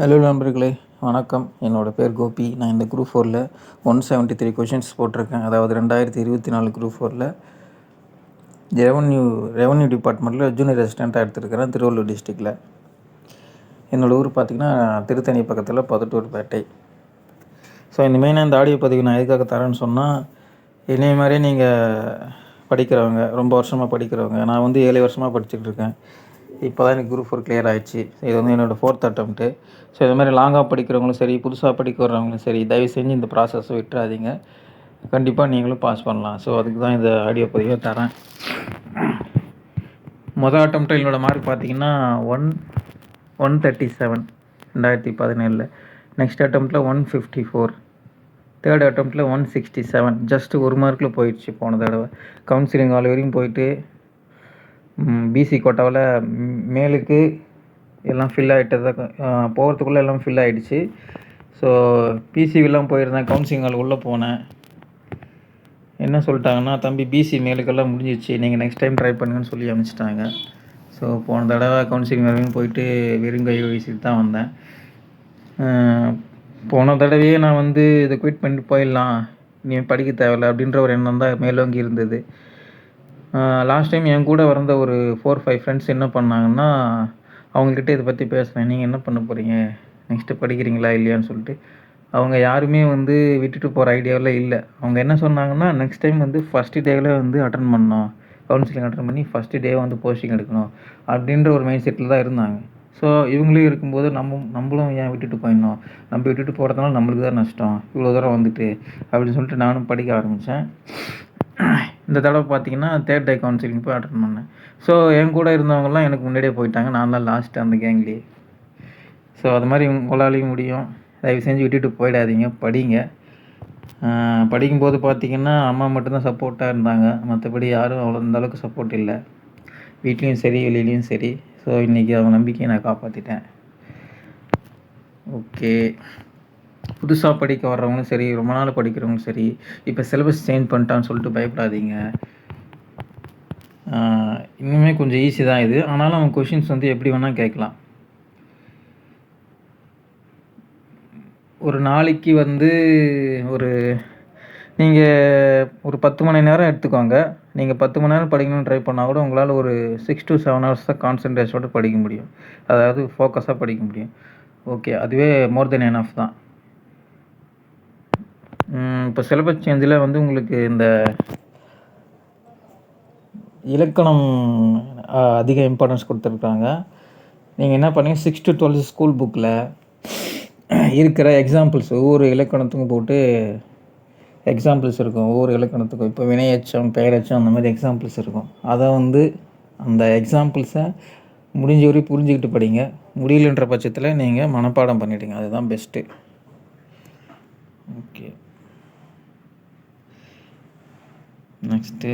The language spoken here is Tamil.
ஹலோ நண்பர்களே வணக்கம். என்னோடய பேர் கோபி. நான் இந்த குரூப் ஃபோரில் ஒன் செவன்ட்டி த்ரீ கொஷின்ஸ் போட்டிருக்கேன். அதாவது ரெண்டாயிரத்தி இருபத்தி நாலு குரூப் ஃபோரில் ரெவன்யூ ரெவன்யூ டிபார்ட்மெண்ட்டில் ஜூனியர் ரெசிடெண்ட்டாக எடுத்துருக்கிறேன் திருவள்ளூர் டிஸ்ட்ரிக்டில் என்னோடய ஊர் பார்த்திங்கன்னா திருத்தணி பக்கத்தில் பதட்டூர்பேட்டை ஸோ இந்த மெயினாக இந்த ஆடியோ பதிவு நான் எதுக்காக தரேன்னு சொன்னால் என்னைய மாதிரியே நீங்கள் படிக்கிறவங்க ரொம்ப வருஷமாக படிக்கிறவங்க நான் வந்து ஏழு வருஷமாக படிச்சுட்டு இருக்கேன். இப்போ தான் எனக்கு குரூப் ஃபோர் கிளியர் ஆகிடுச்சு இது வந்து என்னோடய ஃபோர்த் அட்டம்ப்ட்டு ஸோ இது மாதிரி லாங்காக படிக்கிறவங்களும் சரி புதுசாக படிக்க வர்றவங்களும் சரி தயவு செஞ்சு இந்த ப்ராசஸை விட்டுறாதீங்க. கண்டிப்பாக நீங்களும் பாஸ் பண்ணலாம். ஸோ அதுக்கு தான் இந்த ஆடியோ பதிவை தரேன். மொதல் அட்டம்ப்ட்டு என்னோடய மார்க் பார்த்தீங்கன்னா ஒன் ஒன் தேர்ட்டி செவன் ரெண்டாயிரத்தி பதினேழில். நெக்ஸ்ட் அட்டம்ப்ட்டில் ஒன் ஃபிஃப்டி ஃபோர் தேர்ட் அட்டம்ப்ட்டில் ஒன் சிக்ஸ்டி செவன் ஜஸ்ட்டு ஒரு மார்க்கில் போயிடுச்சு போன தடவை. கவுன்சிலிங் ஆல் வரையும் போயிட்டு பிசி கோட்டாவில் மேலுக்கு எல்லாம் ஃபில் ஆகிட்டது போகிறதுக்குள்ளே எல்லாம் ஃபில் ஆகிடுச்சு ஸோ பிசிவிலாம் போயிருந்தேன் கவுன்சிலிங் ஹால் உள்ளே போனேன். என்ன சொல்லிட்டாங்கன்னா தம்பி பிசி மேலுக்கெல்லாம் முடிஞ்சிச்சு நீங்கள் நெக்ஸ்ட் டைம் ட்ரை பண்ணுங்கன்னு சொல்லி அனுப்பிச்சிட்டாங்க. ஸோ போன தடவை கவுன்சிலிங் வரைக்கும் போயிட்டு வெறும் கை வீசிட்டு தான் வந்தேன். போன தடவையே நான் வந்து இதை குவிட் பண்ணிட்டு போயிடலாம். நீ படிக்க தேவையில்ல அப்படின்ற ஒரு எண்ணம் தான் மேலோங்கி இருந்தது. லாஸ்ட் டைம் என் கூட வந்த ஒரு ஃபோர் ஃபைவ் ஃப்ரெண்ட்ஸ் என்ன பண்ணாங்கன்னா அவங்கக்கிட்ட இதை பற்றி பேசுகிறேன் நீங்கள் என்ன பண்ண போகிறீங்க நெக்ஸ்ட்டு படிக்கிறீங்களா இல்லையான்னு சொல்லிட்டு. அவங்க யாருமே வந்து விட்டுட்டு போகிற ஐடியாவில் இல்லை. அவங்க என்ன சொன்னாங்கன்னா நெக்ஸ்ட் டைம் வந்து ஃபஸ்ட்டு டேவில் வந்து அட்டன் பண்ணோம் கவுன்சிலிங் அட்டன் பண்ணி ஃபஸ்ட்டு டே வந்து போஸ்டிங் எடுக்கணும் அப்படின்ற ஒரு மைண்ட் செட்டில் தான் இருந்தாங்க. ஸோ இவங்களும் இருக்கும்போது நம்ம நம்மளும் ஏன் விட்டுட்டு போயிடணும்? நம்ம விட்டுட்டு போகிறதுனால நம்மளுக்கு தான் நஷ்டம். இவ்வளோ தூரம் வந்துட்டு அப்படின்னு சொல்லிட்டு நானும் படிக்க ஆரம்பித்தேன் இந்த தடவை பார்த்தீங்கன்னா தேர்ட் டே கவுன்சிலிங் போய் அட்டன் பண்ணேன். ஸோ என் கூட இருந்தவங்கலாம் எனக்கு முன்னாடியே போயிட்டாங்க. நான் தான் லாஸ்ட்டு அந்த கேங்லேயே ஸோ அது மாதிரி உங்களாலையும் முடியும். தயவு செஞ்சு விட்டுட்டு போயிடாதீங்க. படிங்க. படிக்கும்போது பார்த்திங்கன்னா அம்மா மட்டும்தான் சப்போர்ட்டாக இருந்தாங்க. மற்றபடி யாரும் அவ்வளோ அந்த அளவுக்கு சப்போர்ட் இல்லை. வீட்லேயும் சரி வெளியிலையும் சரி. ஸோ இன்றைக்கி அவங்க நம்பிக்கையை நான் காப்பாற்றிட்டேன் ஓகே புதுசாக படிக்க வர்றவங்களும் சரி ரொம்ப நாள் படிக்கிறவங்களும் சரி இப்போ சிலபஸ் சேஞ்ச் பண்ணிட்டான்னு சொல்லிட்டு பயப்படாதீங்க. இன்னுமே கொஞ்சம் ஈஸி தான் இது. ஆனாலும் அவங்க கொஷின்ஸ் வந்து எப்படி வேணால் கேட்கலாம். ஒரு நாளைக்கு வந்து ஒரு நீங்கள் ஒரு பத்து மணி நேரம் எடுத்துக்கோங்க. நீங்கள் பத்து மணி நேரம் படிக்கணும்னு ட்ரை பண்ணால் கூட உங்களால் ஒரு சிக்ஸ் டு செவன் ஹவர்ஸ் தான் கான்சன்ட்ரேஷனோட படிக்க முடியும். அதாவது ஃபோக்கஸாக படிக்க முடியும். ஓகே அதுவே மோர் தென் என் ஆஃப் தான். இப்போ சிலபஸ் சேஞ்சில் வந்து உங்களுக்கு இந்த இலக்கணம் அதிக இம்பார்ட்டன்ஸ் கொடுத்துருக்காங்க. நீங்கள் என்ன பண்ணீங்க? சிக்ஸ் டு டுவெல்த் ஸ்கூல் புக்கில் இருக்கிற எக்ஸாம்பிள்ஸ் ஒவ்வொரு இலக்கணத்துக்கும் போட்டு எக்ஸாம்பிள்ஸ் இருக்கும். ஒவ்வொரு இலக்கணத்துக்கும் இப்போ வினையச்சம் பெயரச்சம் அந்த மாதிரி எக்ஸாம்பிள்ஸ் இருக்கும். அதை வந்து அந்த எக்ஸாம்பிள்ஸை முடிஞ்ச வரையும் புரிஞ்சுக்கிட்டு படிங்க. முடியலன்ற பட்சத்தில் நீங்கள் மனப்பாடம் பண்ணிவிடுங்க அதுதான் பெஸ்ட்டு ஓகே நெக்ஸ்ட்டு